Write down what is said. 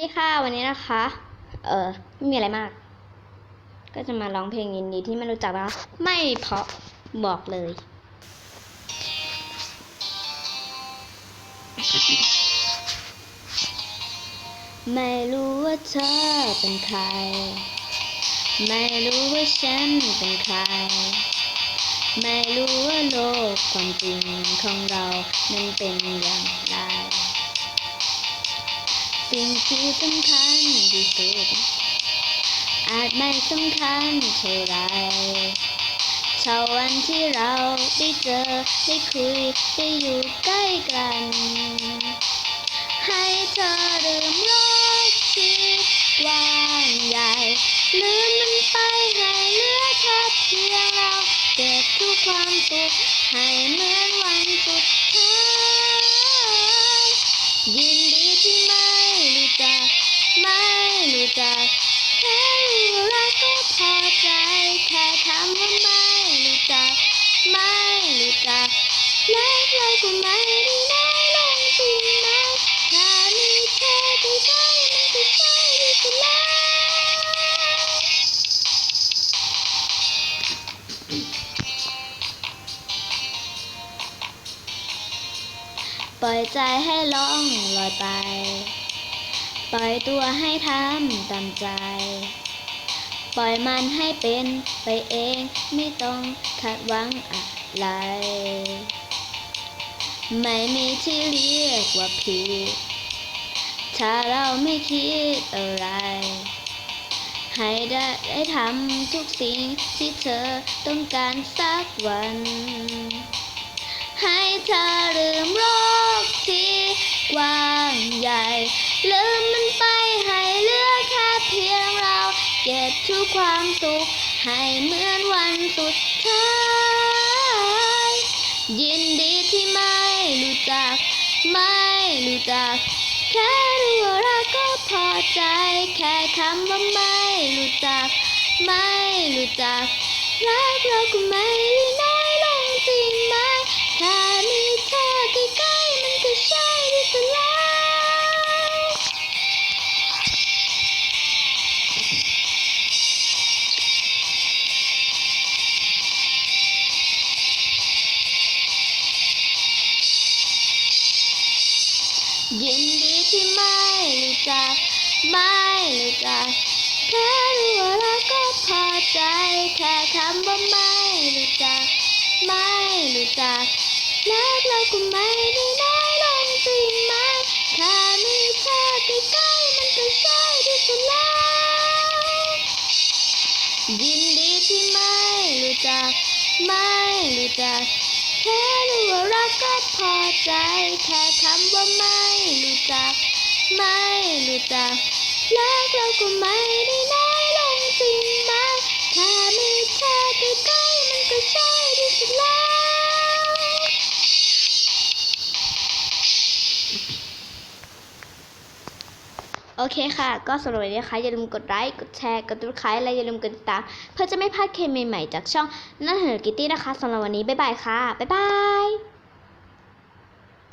สวัสดีค่ะวันนี้นะคะ เออไม่มีอะไรมาก ก็จะมาร้องเพลงยินดีที่ไม่รู้จักนะคะไม่เพราะบอกเลย ไม่รู้ว่าเธอเป็นใคร ไม่รู้ว่าฉันเป็นใคร ไม่รู้ว่าโลกความจริงของเรานั้นเป็นอย่างไร สิ่งที่สำคัญที่สุด อาจไม่สำคัญเท่าไรเช้าวันที่เราได้เจอ ได้คุย ได้อยู่ใกล้กัน ให้เธอลืมโลกที่กว้างใหญ่ลืมมันไปให้เหลือแค่เพียงเรา เก็บทุกความสุขให้เหมือนวัน ไม่รู้จักแค่รู้รักก็พอใจแค่คำว่าไม่รู้จัก ไม่รู้จักและเราก็ไม่ได้น้อยลงจริงไหมแค่มีเธอใกล้ๆมันก็ใช่ที่สุดแล้วปล่อยใจให้ล่องลอยไป ปล่อยตัวให้ทำตามใจ ปล่อยมันให้เป็นไปเองไม่ต้องคาดหวังอะไร ไม่มีที่เรียกว่าผิด ถ้าเราไม่คิดอะไร ให้ได้ได้ทำทุกสิ่งที่เธอต้องการสักวัน ให้เธอลืมโลกที่กว้างใหญ่ ลืมมันไปให้เหลือแค่เพียงเรา เก็บทุกความสุข ให้เหมือนวันสุดท้าย ยินดีที่ไม่รู้จัก ไม่รู้จัก แค่รู้ว่ารักก็พอใจ แค่คำว่าไม่รู้จัก ไม่รู้จัก รักเราก็ไม่ได้น้อยลงจริงไหมแค่มี ยินดีที่ไม่รู้จัก ไม่รู้จักแค่รู้ว่ารักก็พอใจ แค่คำว่าไม่รู้จัก ไม่รู้จักรักเราก็ไม่ได้น้อยลงจริงไหมแค่มีเธอใกล้ๆมันก็ใช่ที่สุดแล้วยินดีที่ไม่รู้จัก ไม่รู้จัก ค่รู้ว่ารักก็พอใจ แค่คำว่าไม่รู้จัก ไม่รู้จักรักเราก็ไม่ได้น้อยลงจริงไหมแค่มีเธอที่ โอเคค่ะ ก็สำหรับวันนี้นะคะอย่าลืมกดไลค์ กดแชร์ กดติดตามและอย่าลืมกดติดตาม เพื่อจะไม่พลาดเคมีใหม่ๆจากช่องนั่นเหรอกิตตี้นะคะสำหรับวันนี้ บ๊ายบายค่ะ บ๊ายบาย